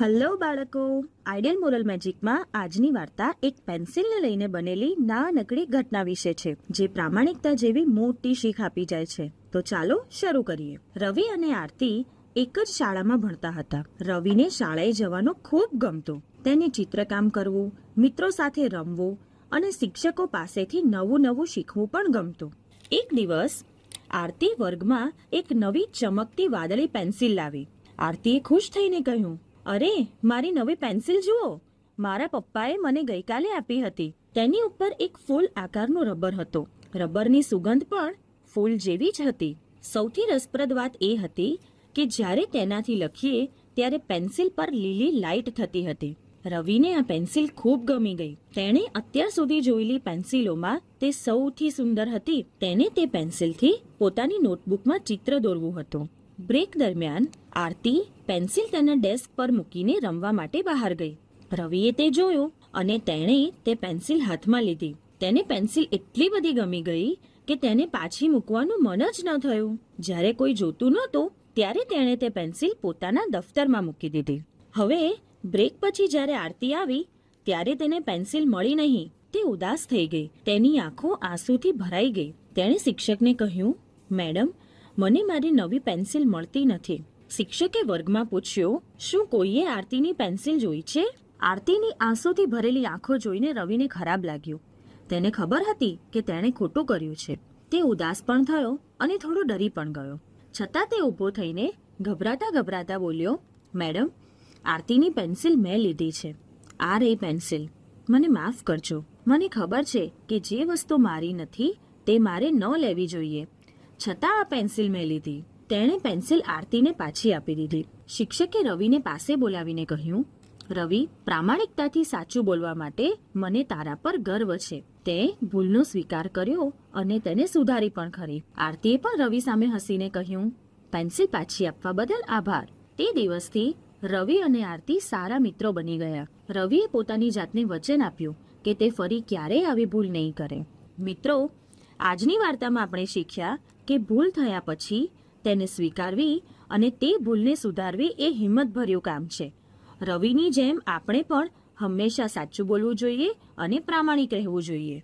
Hello બાળકો. Ideal moral મેજિકમાં આજની વાર્તા એક પેન્સિલને લઈને બનેલી નાનકડી ઘટના વિશે છે, જે પ્રામાણિકતા જેવી મોટી શીખ આપી જાય છે. તો ચાલો શરૂ કરીએ. રવિ અને આરતી એક જ શાળામાં ભણતા હતા. રવિને શાળાએ જવાનું ખૂબ ગમતું. તેને ચિત્રકામ કરવું, મિત્રો સાથે રમવું અને શિક્ષકો પાસેથી નવું નવું શીખવું પણ ગમતું. એક દિવસ આરતી વર્ગમાં એક નવી ચમકતી વાદળી પેન્સિલ લાવી. આરતીએ ખુશ થઈને કહ્યું અરે, મારી નવી પેન્સિલ જુઓ. મારા પપ્પાએ મને ગઈકાલે આપી હતી. તેની ઉપર એક ફૂલ આકારનો રબર હતો. રબરની સુગંધ પણ ફૂલ જેવી જ હતી. સૌથી રસપ્રદ વાત એ હતી કે જ્યારે તેનાથી લખીએ, ત્યારે પેન્સિલ પર લીલી લાઇટ થતી હતી. રવિને આ પેન્સિલ ખૂબ ગમી ગઈ. તેણે અત્યાર સુધી જોયેલી પેન્સિલોમાં તે સૌથી સુંદર હતી. તેને તે પેન્સિલથી પોતાની નોટબુકમાં ચિત્ર દોરવું હતું. બ્રેક દરમિયાન આરતી પેન્સિલ તેના ડેસ્ક પર મૂકીને રમવા માટે બહાર ગઈ. રવિએ તે જોયું અને તેણે તે પેન્સિલ હાથમાં લીધી. તેને પેન્સિલ એટલી બધી ગમી ગઈ કે તેને પાછી મૂકવાનું મન જ ન થયું. જ્યારે કોઈ જોતું નહોતું, ત્યારે તેણે તે પેન્સિલ પોતાના દફતરમાં મૂકી દીધી. હવે બ્રેક પછી જ્યારે આરતી આવી, ત્યારે તેને પેન્સિલ મળી નહીં. તે ઉદાસ થઈ ગઈ. તેની આંખો આંસુથી ભરાઈ ગઈ. તેણે શિક્ષકને કહ્યું, મેડમ મને મારી નવી પેન્સિલ મળતી નથી. શિક્ષકે વર્ગમાં પૂછ્યું, શું કોઈએ આરતીની પેન્સિલ જોઈ છે? આરતીની આંસુથી ભરેલી આંખો જોઈને રવિને ખરાબ લાગ્યું. તેને ખબર હતી કે તેણે ખોટું કર્યું છે. તે ઉદાસ પણ થયો અને થોડો ડરી પણ ગયો. છતાં તે ઊભો થઈને ગભરાતા ગભરાતા બોલ્યો, મેડમ, આરતીની પેન્સિલ મેં લીધી છે. આ રહી પેન્સિલ. મને માફ કરજો. મને ખબર છે કે જે વસ્તુ મારી નથી, તે મારે ન લેવી જોઈએ. છતાં આ પેન્સિલ મેં લીધી. તેણે પેન્સિલ આરતીને પાછી આપી દીધી. શિક્ષકે રવિને પાસે બોલાવીને કહ્યું, રવિ, પ્રામાણિકતાથી સાચું બોલવા માટે મને તારા પર ગર્વ છે. તે ભૂલનો સ્વીકાર કર્યો અને તેને સુધારી પણ ખરી. આરતીએ પણ રવિ સામે હસીને કહ્યું, પેન્સિલ પાછી આપવા બદલ આભાર. તે દિવસથી રવિ અને આરતી સારા મિત્રો બની ગયા. રવિએ પોતાની જાતને વચન આપ્યું કે તે ફરી ક્યારેય આવી ભૂલ નહીં કરે. મિત્રો, આજની વાર્તામાં આપણે શીખ્યા કે ભૂલ થયા પછી તેને સ્વીકારવી અને તે ભૂલને સુધારવી એ હિંમતભર્યું કામ છે. રવિની જેમ આપણે પણ હંમેશા સાચું બોલવું જોઈએ અને પ્રામાણિક રહેવું જોઈએ.